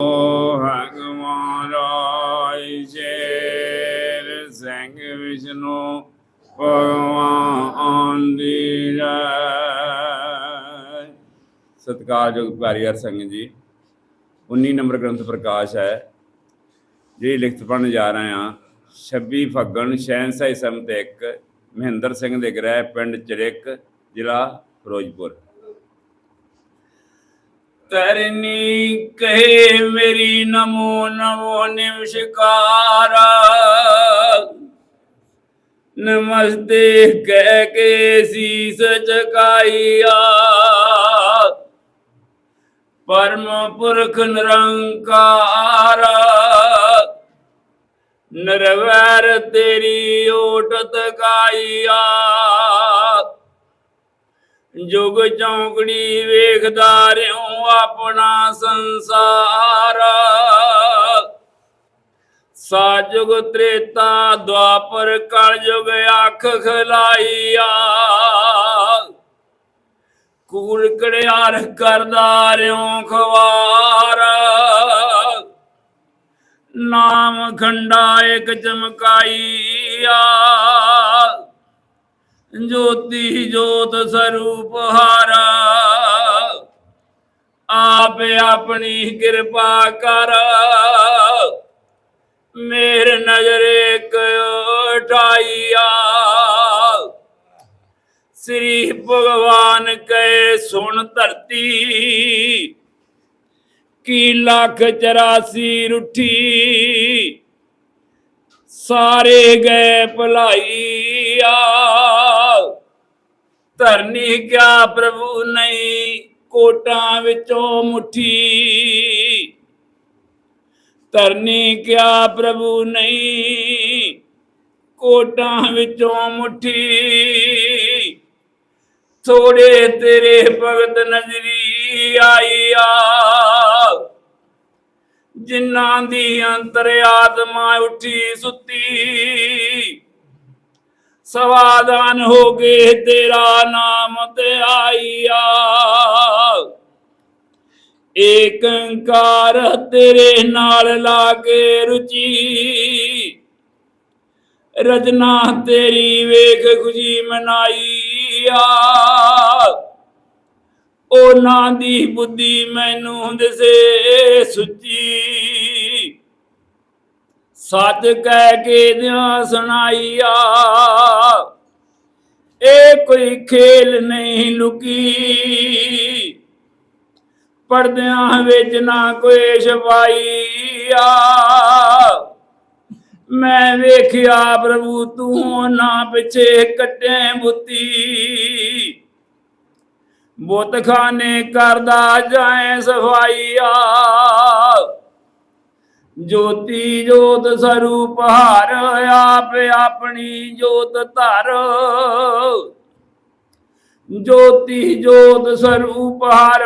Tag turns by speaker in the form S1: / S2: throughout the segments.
S1: ਹਗਵਾਰਾਇ ਸ਼ੇਰ ਸਿੰਘ ਵਿਸ਼ਨੂੰ, ਭਗਵਾਨ ਦੀ ਜੈ। ਸਤਿਕਾਰਯੋਗ ਪਿਆਰੀ ਸਿੰਘ ਜੀ 19 ਨੰਬਰ ਗ੍ਰੰਥ ਪ੍ਰਕਾਸ਼ ਹੈ, ਜਿਹੜੀ ਲਿਖਤ ਪੜਨ ਜਾ ਰਹੇ ਹਾਂ। 26 ਫੱਗਣ ਸ਼ਹਿਨशाही ਸਮਤ 1 ਮਹਿੰਦਰ ਸਿੰਘ ਦੇ ਗ੍ਰਹਿ, ਪਿੰਡ ਚੜਿਕ ਜ਼ਿਲ੍ਹਾ ਫਿਰੋਜ਼ਪੁਰ। ਤਰਨੀ ਕਹੇ ਮੇਰੀ ਨਮੋ ਨਮੋ ਨਿਮਸ਼ਕਾਰ। ਨਮਸਤੇ ਕਹਿ ਕੇ ਸੀਸ ਝੁਕਾਈਆ ਪਰਮ ਪੁਰਖ ਨਿਰੰਕਾਰ। ਨਿਰਵੈਰ ਤੇਰੀ ਓਟ ਤਕਾਈਆ ਜੁਗ ਚੌਂਕੜੀ ਵੇਖਦਾ ਰਿਉ ਆਪਣਾ ਸੰਸਾਰ। ਸਾਜੁਗ ਤ੍ਰੇਤਾ ਦੁਆਪਰ ਕਲਯੁਗ ਅੱਖ ਖਲਾਈਆ। ਕੂੜ ਕੜਿਆਰ ਕਰਦਾ ਰਿਉ ਖਵਾਰ। ਨਾਮ ਖੰਡਾ ਇੱਕ ਚਮਕਾਈਆ। ਜੋਤੀ ਜੋਤ ਸਰੂਪ ਹਾਰਾ। ਆਪ ਆਪਣੀ ਕਿਰਪਾ ਕਰ। ਮੇਰ ਨਜ਼ਰੇ ਕਟਾਈਆ ਸ੍ਰੀ ਭਗਵਾਨ ਕੈ ਸੁਣ ਧਰਤੀ। ਕੀ ਲੱਖ 84 ਰੁੱਠੀ। ਸਾਰੇ ਗਏ ਭਲਾਈਆ ਧਰਨੀ ਕਿਆ ਪ੍ਰਭੂ ਨਹੀਂ, ਕੋਟਾਂ ਵਿੱਚੋਂ ਮੁਠੀ। ਧਰਨੀ ਕਿਆ ਪ੍ਰਭੂ ਨਹੀਂ, ਕੋਟਾਂ ਵਿੱਚੋਂ ਮੁਠੀ। ਥੋੜੇ ਤੇਰੇ ਭਗਤ ਨਜ਼ਰੀ ਆਈ ਆ। ਜਿਨ੍ਹਾਂ ਦੀ ਅੰਤਰ ਆਤਮਾ ਉੱਠੀ ਸੁੱਤੀ। ਸਵਾਦਾਨ ਹੋ ਗਏ ਤੇਰਾ ਨਾਮ ਤੇ ਆਈਆ ਏਕੰਕਾਰ ਤੇਰੇ ਨਾਲ ਲਾਗੇ ਰੁਚੀ। ਰਜਨਾ ਤੇਰੀ ਵੇਖ ਖੁਸ਼ੀ ਮਨਾਈਆ ਉਹਨਾਂ ਦੀ ਬੁੱਧੀ ਮੈਨੂੰ ਦਿਸੇ ਸੁੱਚੀ। ਸੱਚ ਕਹਿ ਕੇ ਦਿਆਂ ਸੁਣਾਈਆ, ਇਹ ਕੋਈ ਖੇਲ ਨਹੀਂ ਲੁਕੀ। ਪਰਦਿਆਂ ਵਿੱਚ ਨਾ ਕੋਈ ਛਪਾਈਆ। ਮੈਂ ਵੇਖਿਆ ਪ੍ਰਭੂ ਤੂੰ ਨਾ ਪਿਛੇ ਕੱਟੇ ਬੁੱਤੀ। ਬੁੱਤਖਾਨੇ ਕਰਦਾ ਜਾਏ ਸਫਾਈਆ। ਜੋਤੀ ਜੋਤ ਸਰੂਪ ਹਰ ਆਪ ਆਪਣੀ ਜੋਤ ਧਰ। ਜੋਤੀ ਜੋਤ ਸਰੂਪ ਹਰ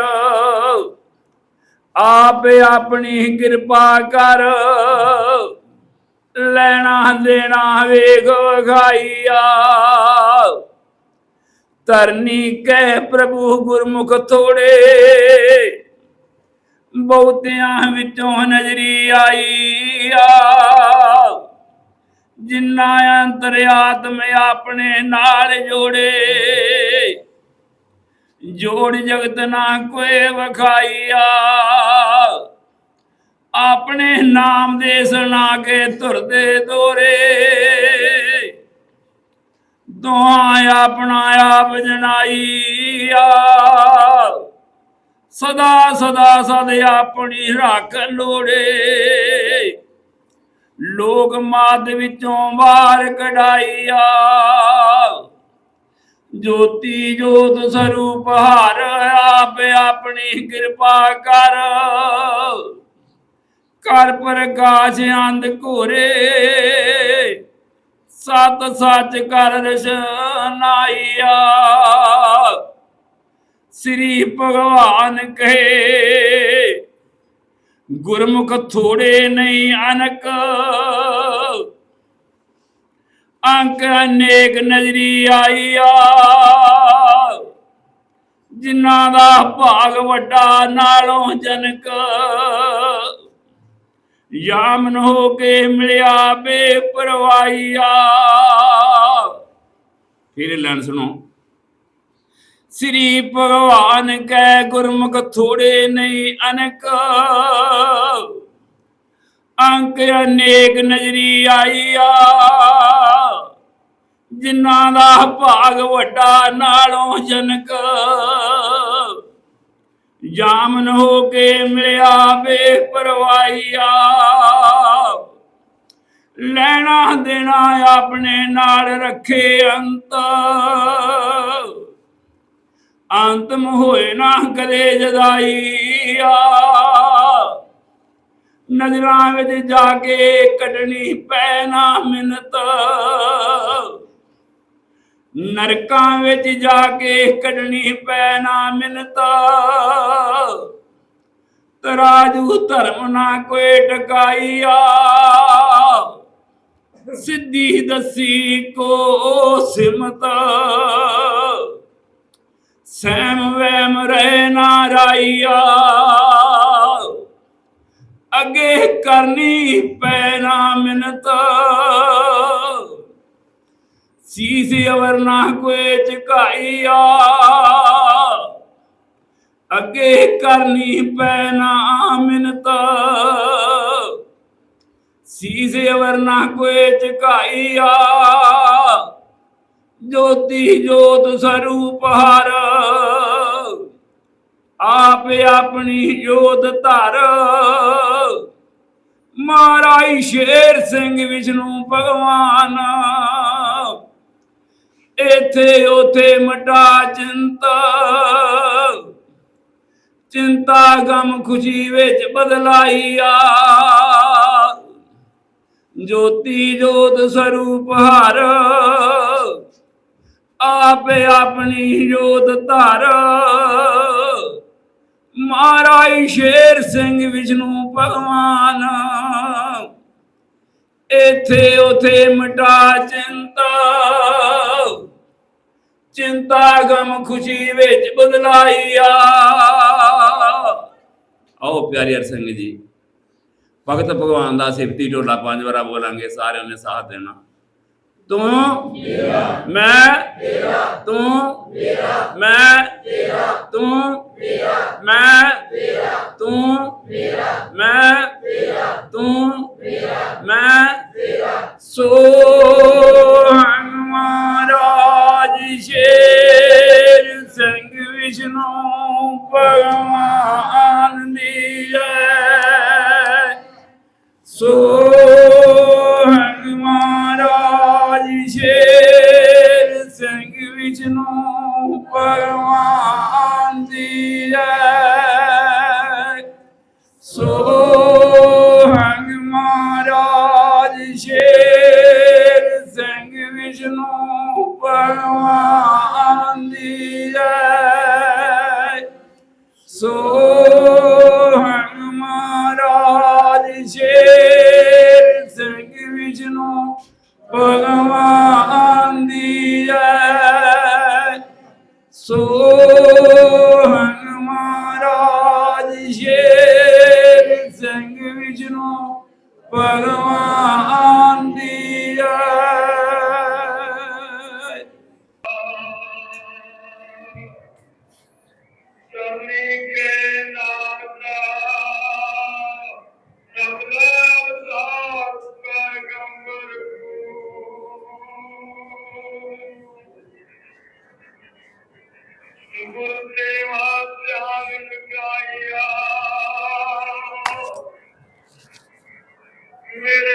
S1: ਆਪ ਆਪਣੀ ਕਿਰਪਾ ਕਰ। ਲੈਣਾ ਦੇਣਾ ਵੇਖ ਵਿਖਾਈਆ। ਧਰਨੀ ਕਹਿ ਪ੍ਰਭੂ ਗੁਰਮੁਖ ਥੋੜੇ। ਬਹੁਤਿਆਂ ਵਿੱਚੋਂ ਨਜ਼ਰੀ ਆਈ ਆ। ਜਿਨ੍ਹਾਂ ਅੰਤਰ ਆਪਣੇ ਨਾਲ ਜੋੜੇ। ਜੋੜ ਜਗਤ ਨਾ ਕੋਈ ਵਖਾਈਆ ਆਪਣੇ ਨਾਮ ਦੇ ਸੁਣਾ ਕੇ ਤੁਰਦੇ ਦੋਰੇ। ਦੁਆ ਆਪਣਾ ਆਪ ਜਨਾਈਆ ਸਦਾ ਸਦਾ ਸਦ ਆਪਣੀ ਰੱਖ ਲੋੜੇ। ਲੋਕ ਮਾਦ ਵਿੱਚੋਂ ਬਾਹਰ ਕਢਾਈਆ ਜੋਤੀ ਜੋਤ ਸਰੂਪ ਹਰ ਆਪ ਆਪਣੀ ਕਿਰਪਾ ਕਰ। ਕਰ ਪ੍ਰਕਾਸ਼ ਅੰਧ ਘੋਰੇ। ਸਤ ਸੱਚ ਕਰ ਰਸ਼ਨਾਈਆ ਸ੍ਰੀ ਭਗਵਾਨ ਕਹੇ, ਗੁਰਮੁਖ ਥੋੜੇ ਨਹੀਂ ਅਨਕ। ਅੰਕ ਅਨੇਕ ਨਜ਼ਰੀ ਆਈਆ ਜਿਨ੍ਹਾਂ ਦਾ ਭਾਗ ਵੱਡਾ ਨਾਲੋਂ ਜਨਕ। ਯਾਮਨ ਹੋ ਕੇ ਮਿਲਿਆ ਬੇਪਰਵਾਹੀਆ ਫਿਰ ਇਹ ਸੁਣੋ। ਸ੍ਰੀ ਭਗਵਾਨ ਕੈ ਗੁਰਮੁਖ ਥੋੜੇ ਨਹੀਂ ਅਨਕ। ਅੰਕ ਅਨੇਕ ਨਜ਼ਰੀ ਆਈਆ ਜਿਨ੍ਹਾਂ ਦਾ ਭਾਗ ਵੱਡਾ ਨਾਲੋਂ ਜਨਕ। ਜਾਮਨ ਹੋ ਕੇ ਮਿਲਿਆ ਬੇਪਰਵਾਹੀਆ। ਲੈਣਾ ਦੇਣਾ ਆਪਣੇ ਨਾਲ ਰੱਖੇ ਅੰਤ। ਅੰਤਮ ਹੋਏ ਨਾ ਕਦੇ ਜਦਾਈਆ। ਨਜ਼ਰਾਂ ਵਿੱਚ ਜਾ ਕੇ ਕੱਢਣੀ ਪੈਣਾ ਨਾ ਮਿੰਨਤ। ਨਰਕਾਂ ਵਿੱਚ ਜਾ ਕੇ ਕੱਢਣੀ ਪੈ ਨਾ ਮਿੰਨਤ। ਤਰਾਜੂ ਧਰਮ ਨਾ ਕੋਈ ਟਕਾਈਆ ਸਿੱਧੀ ਦਸੀ ਕੋ ਸਿਮਤ। ਸੈਮ ਵੈਮ ਰਹਿ ਨਾ ਰਾਈਆ ਅੱਗੇ ਕਰਨੀ ਪੈ ਨਾ ਮਿੰਨਤ। ਸੀਸ ਅਵਰ ਨਾ ਕੋਈ ਝੁਕਾਈਆ ਅੱਗੇ ਕਰਨੀ ਪੈ ਨਾ ਸੀਸ ਅਵਰ ਨਾ ਕੋਈ ਝੁਕਾਈਆ ਜੋਤੀ ਜੋਤ ਸਰੂਪ ਹਰ। ਆਪ ਆਪਣੀ ਜੋਤ ਧਰ। ਮਹਾਰਾਜ ਸ਼ੇਰ ਸਿੰਘ ਵਿਸ਼ਨੂੰ ਭਗਵਾਨ। ਇਥੇ ਉਥੇ ਮਟਾ ਚਿੰਤਾ। ਚਿੰਤਾ ਗਮ ਖੁਸ਼ੀ ਵਿੱਚ ਬਦਲਾਈਆ ਜੋਤੀ ਜੋਤ ਸਰੂਪ ਹਰ ਆਪ ਆਪਣੀ ਜੋਤ ਧਰ। ਮਹਾਰਾਜ ਸ਼ੇਰ ਸਿੰਘ ਵਿਸ਼ਨੂੰ ਭਗਵਾਨ, ਇਥੇ ਉਥੇ ਮਟਾ ਚਿੰਤਾ। ਚਿੰਤਾ ਗਮ ਖੁਸ਼ੀ ਵਿੱਚ ਬਦਲਾਈਆ ਆਓ ਪਿਆਰੇ ਸਿੰਘ ਜੀ, ਭਗਤ ਭਗਵਾਨ ਦਾ ਸਿਫਤੀ ਢੋਲਾ ਪੰਜ ਵਾਰਾ ਬੋਲਾਂਗੇ, ਸਾਰਿਆਂ ਨੇ ਸਾਥ ਦੇਣਾ। ਤੂੰ ਮੇਰਾ ਮੈਂ ਤੇਰਾ ਤੂੰ ਮੇਰਾ ਮੈਂ ਤੇਰਾ ਤੂੰ ਮੇਰਾ ਮੈਂ ਤੇਰਾ ਤੂੰ ਮੇਰਾ ਮੈਂ ਤੇਰਾ ਤੂੰ ਮੇਰਾ ਮੈਂ ਤੇਰਾ ਸੋ ਭਗਵਾਨ ਦੀ ਜੈ ਸੋ ਮਹਾਰਾਜ ਸ਼ੇਰ ਸਿੰਘ ਵਿਸ਼ਨੂੰ ਭਗਵਾਨ ਸੋ ਮਹਾਰਾਜ ਸ਼ੇਰ ਸਿੰਘ ਵਿਸ਼ਨੂੰ ਭਗਵਾਨ Amen.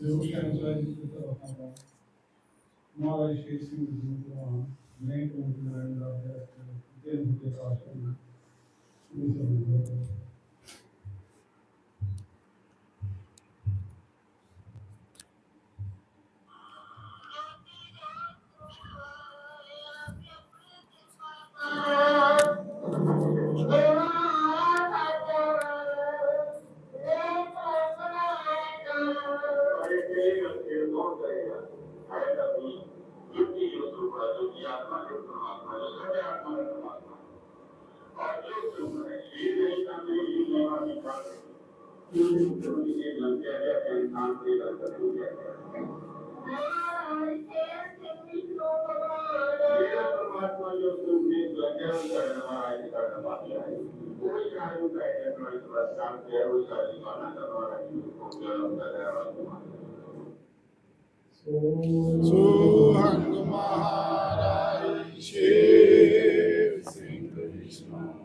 S1: ਜ਼ਰੂਰ
S2: ਕਰਨਾ
S3: ਚਾਹੀਦਾ ਮਹਾਰਾਜ ਸ਼ੇਰ ਸਿੰਘ ਜੀ ਦਾ ਮੈਂ ਕੋਈ ਨਾ ਦਾ ਦਿਨ ਦੇ ਕਾਸ਼ ਨੂੰ ਸਮਝਦਾ ਮੇਰੇ ਸੁਹੰਗ ਮਹਾਰਾਜ ਸ਼ੇਰ ਸਿੰਘ ਵਿਸ਼ਨੂੰ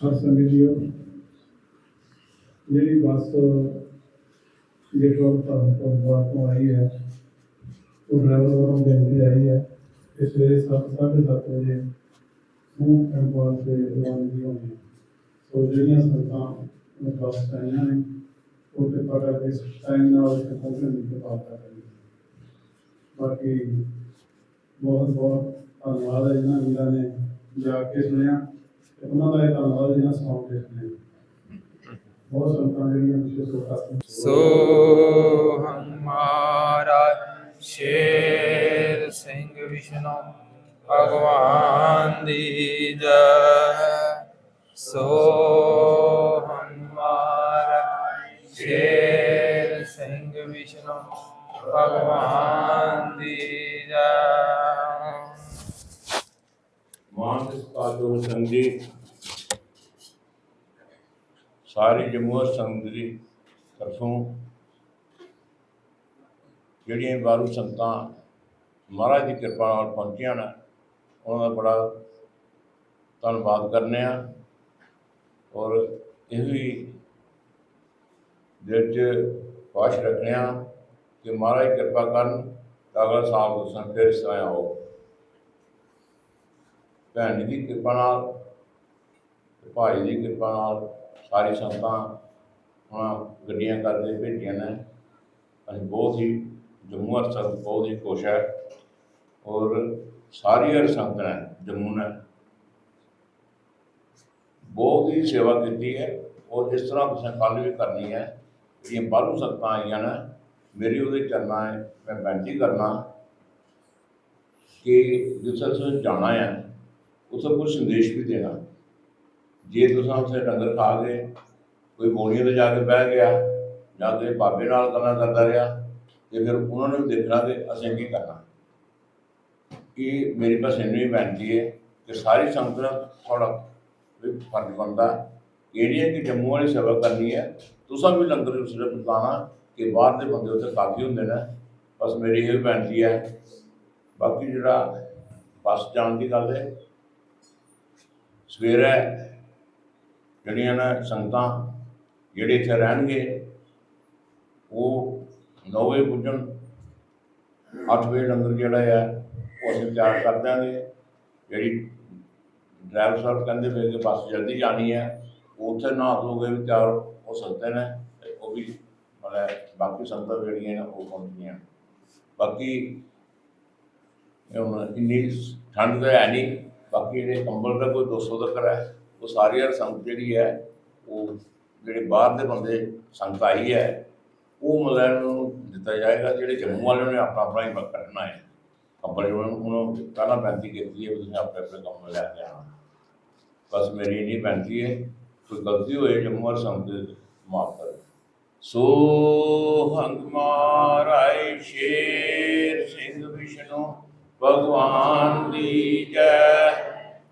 S4: ਹਰ ਸੰਗਤ ਜੀਓ ਜਿਹੜੀ ਬੱਸ ਜੇਕਰ ਤੁਹਾਨੂੰ ਤੋਂ ਬਾਅਦ ਤੋਂ ਆਈ ਹੈ ਉਹ ਡਰਾਈਵਰ ਵੱਲੋਂ ਬੇਨਤੀ ਆਈ ਹੈ ਕਿ ਸਵੇਰੇ ਸੱਤ ਸਾਢੇ ਸੱਤ ਵਜੇ ਨੂੰ ਐਂਬੂਲੈਂਸ ਦੇ ਰਵਾਨਗੀ ਹੋਣੀ ਹੈ ਸੋ ਜਿਹੜੀਆਂ ਸੰਗਤਾਂ ਨੂੰ ਬੱਸ ਆਈਆਂ ਨੇ ਉਹ ਤੇ ਪਤਾ ਕਿ ਟਾਈਮ ਨਾਲ ਉੱਥੇ ਪਹੁੰਚਣ ਦੀ ਕਿਰਪਾਲਤਾ ਕਰੀ ਬਾਕੀ ਬਹੁਤ ਬਹੁਤ ਧੰਨਵਾਦ ਹੈ ਇਹਨਾਂ ਵੀਰਾਂ ਨੇ ਜਾ ਕੇ ਸੁਣਿਆ ਤੇ ਉਹਨਾਂ ਦਾ ਇਹ ਧੰਨਵਾਦ ਜਿਹਨਾਂ ਸੌਂ ਕੇ ਸੁਣਿਆ ਬਹੁਤ ਸੰਗਤਾਂ ਜਿਹੜੀਆਂ ਵਿਸ਼ੇਸ਼ ਤੌਰ ਤੇ
S3: ਸੋਹੰ ਸ਼ੇਰ ਸਿੰਘ ਵਿਸ਼ਨੂੰ, ਭਗਵਾਨ ਦੀ ਜੈ। ਸੋਹੰ ਮਹਾਰਾਜ, ਸ਼ੇਰ ਸਿੰਘ ਵਿਸ਼ਨੂੰ, ਭਗਵਾਨ ਦੀ ਜੈ।
S5: ਮਾਨਸ ਕਾਜੋ ਸੰਗੀ। ਸਾਰੀ ਜਮਹੂਰ ਸੰਘ ਦੀ ਤਰਫੋਂ ਜਿਹੜੀਆਂ ਬਾਰੂ ਸੰਗਤਾਂ ਮਹਾਰਾਜ ਦੀ ਕਿਰਪਾ ਨਾਲ ਪਹੁੰਚੀਆਂ ਨੇ, ਉਹਨਾਂ ਦਾ ਬੜਾ ਧੰਨਵਾਦ ਕਰਨੇ ਆ। ਔਰ ਇਹ ਵੀ ਦਿਲ 'ਚ ਪਾਸ਼ ਰੱਖਣੇ ਆ ਕਿ ਮਹਾਰਾਜ ਕਿਰਪਾ ਕਰਨ ਤਾਂ ਅਗਲਾ ਸਾਲ ਤੁਸੀਂ ਫਿਰ ਇਸ ਤਰ੍ਹਾਂ ਆਓ। ਭੈਣ ਜੀ ਦੀ ਕਿਰਪਾ ਨਾਲ ਤੇ ਭਾਈ ਦੀ ਕਿਰਪਾ ਨਾਲ ਸਾਰੀ ਸੰਗਤਾਂ ਹੁਣ ਗੱਡੀਆਂ ਕਰਦੇ ਭੇਜੀਆਂ ਨੇ। ਅਸੀਂ ਬਹੁਤ ਹੀ, ਜੰਮੂ ਹਰ ਸੰਗਤ ਬਹੁਤ ਹੀ ਖੁਸ਼ ਹੈ ਔਰ ਸਾਰੀ ਹਰ ਸੰਗਤ ਨੇ, ਜੰਮੂ ਨੇ ਬਹੁਤ ਹੀ ਸੇਵਾ ਕੀਤੀ ਹੈ ਔਰ ਇਸ ਤਰ੍ਹਾਂ ਤੁਸੀਂ ਕੱਲ੍ਹ ਵੀ ਕਰਨੀ ਹੈ, ਜਿਹੜੀਆਂ ਬਾਹਰੋਂ ਸੰਗਤਾਂ ਆਈਆਂ ਨੇ, ਮੇਰੀ ਉਹਦੇ ਚਰਨਾਂ ਹੈ, ਮੈਂ ਬੇਨਤੀ ਕਰਨਾ ਕਿ ਜਿੱਥੇ ਤੁਸੀਂ ਜਾਣਾ ਹੈ ਉੱਥੇ ਕੋਈ ਸੰਦੇਸ਼ ਵੀ ਦੇਣਾ ਜੇ ਤੁਸੀਂ ਉੱਥੇ ਡੰਗਰ ਖਾ ਗਏ ਕੋਈ ਬੋਲੀਆਂ ਤੇ ਜਾ ਕੇ ਬਹਿ ਗਿਆ ਜਾਂ ਕੇ ਬਾਬੇ ਨਾਲ ਗੱਲਾਂ ਕਰਦਾ ਰਿਹਾ ਤੇ ਫਿਰ ਉਹਨਾਂ ਨੂੰ ਵੀ ਦੇਖਣਾ ਕਿ ਅਸੀਂ ਕੀ ਕਰਨਾ ਇਹ ਮੇਰੀ ਬਸ ਇੰਨੀ ਹੀ ਬੇਨਤੀ ਹੈ ਕਿ ਸਾਰੀ ਸੰਗਤ ਦਾ ਥੋੜਾ ਵੀ ਫਰਜ਼ ਬਣਦਾ ਇਹ ਨਹੀਂ ਹੈ ਕਿ ਜੰਮੂ ਵਾਲੀ ਸੇਵਾ ਕਰਨੀ ਹੈ ਤੁਸੀਂ ਵੀ ਲੰਗਰ ਉਸ ਨੂੰ ਪਕਾਉਣਾ ਕਿ ਬਾਹਰ ਦੇ ਬੰਦੇ ਉੱਥੇ ਕਾਫੀ ਹੁੰਦੇ ਨੇ ਬਸ ਮੇਰੀ ਇਹ ਬੇਨਤੀ ਹੈ ਬਾਕੀ ਜਿਹੜਾ ਬੱਸ ਜਾਣ ਦੀ ਗੱਲ ਹੈ ਸਵੇਰੇ ਜਿਹੜੀਆਂ ਨੇ ਸੰਗਤਾਂ ਜਿਹੜੇ ਇੱਥੇ ਰਹਿਣਗੇ, ਉਹ 9 ਵਜੇ ਪੁੱਜਣ 8 ਵਜੇ ਲੰਗਰ ਜਿਹੜਾ ਹੈ ਉਹ ਅਸੀਂ ਤਿਆਰ ਕਰ ਦਿਆਂਗੇ। ਜਿਹੜੀ ਡਰਾਈਵਰ ਸਾਹਿਬ ਕਹਿੰਦੇ ਪਏ ਕਿ ਬੱਸ ਜਲਦੀ ਜਾਣੀ ਹੈ ਉਹ ਉੱਥੇ ਨਹਾ ਧੋ ਵੀ ਤਿਆਰ ਹੋ ਸਕਦੇ ਨੇ ਉਹ ਵੀ ਮਤਲਬ ਬਾਕੀ ਸੰਗਤਾਂ ਜਿਹੜੀਆਂ ਨੇ ਉਹ ਪਹੁੰਚੀਆਂ। ਬਾਕੀ ਇਹ ਹੁਣ ਇੰਨੀ ਠੰਡ ਤਾਂ ਹੈ ਨਹੀਂ। ਬਾਕੀ ਜਿਹੜੇ ਕੰਬਲ ਦਾ ਕੋਈ 200 ਤੱਕ ਹੈ, ਉਹ ਸਾਰੀ ਹਰ ਸੰਗਤ ਜਿਹੜੀ ਹੈ, ਉਹ ਜਿਹੜੇ ਬਾਹਰ ਦੇ ਬੰਦੇ, ਸੰਗਤ ਆਈ ਹੈ, ਉਹ ਮਤਲਬ ਨੂੰ ਦਿੱਤਾ ਜਾਏਗਾ, ਜਿਹੜੇ ਜੰਮੂ ਵਾਲਿਆਂ ਨੇ ਆਪਣਾ ਆਪਣਾ ਹੀ ਵਕਤ ਕੱਢਣਾ ਹੈ। ਕੰਪਨੀ ਉਹਨਾਂ ਨੂੰ ਉਹਨਾਂ ਨੂੰ ਪਹਿਲਾਂ ਕੀਤੀ ਹੈ ਤੁਸੀਂ ਆਪਣੇ ਆਪਣੇ ਕੰਮ ਲੈ ਕੇ ਆਉਣਾ। ਬਸ ਮੇਰੀ ਇੰਨੀ ਬੇਨਤੀ ਹੈ, ਕੋਈ ਗਲਤੀ ਹੋਏ ਜੰਮੂ ਵਾਲੇ ਸੰਗਤ ਮਾਫ ਕਰੋ। ਸੋ ਹੰਗ ਮਾਰਾਏ ਸ਼ੇਰ ਸਿੰਘ ਵਿਸ਼ਨੂੰ। ਭਗਵਾਨ ਦੀ ਜੈ।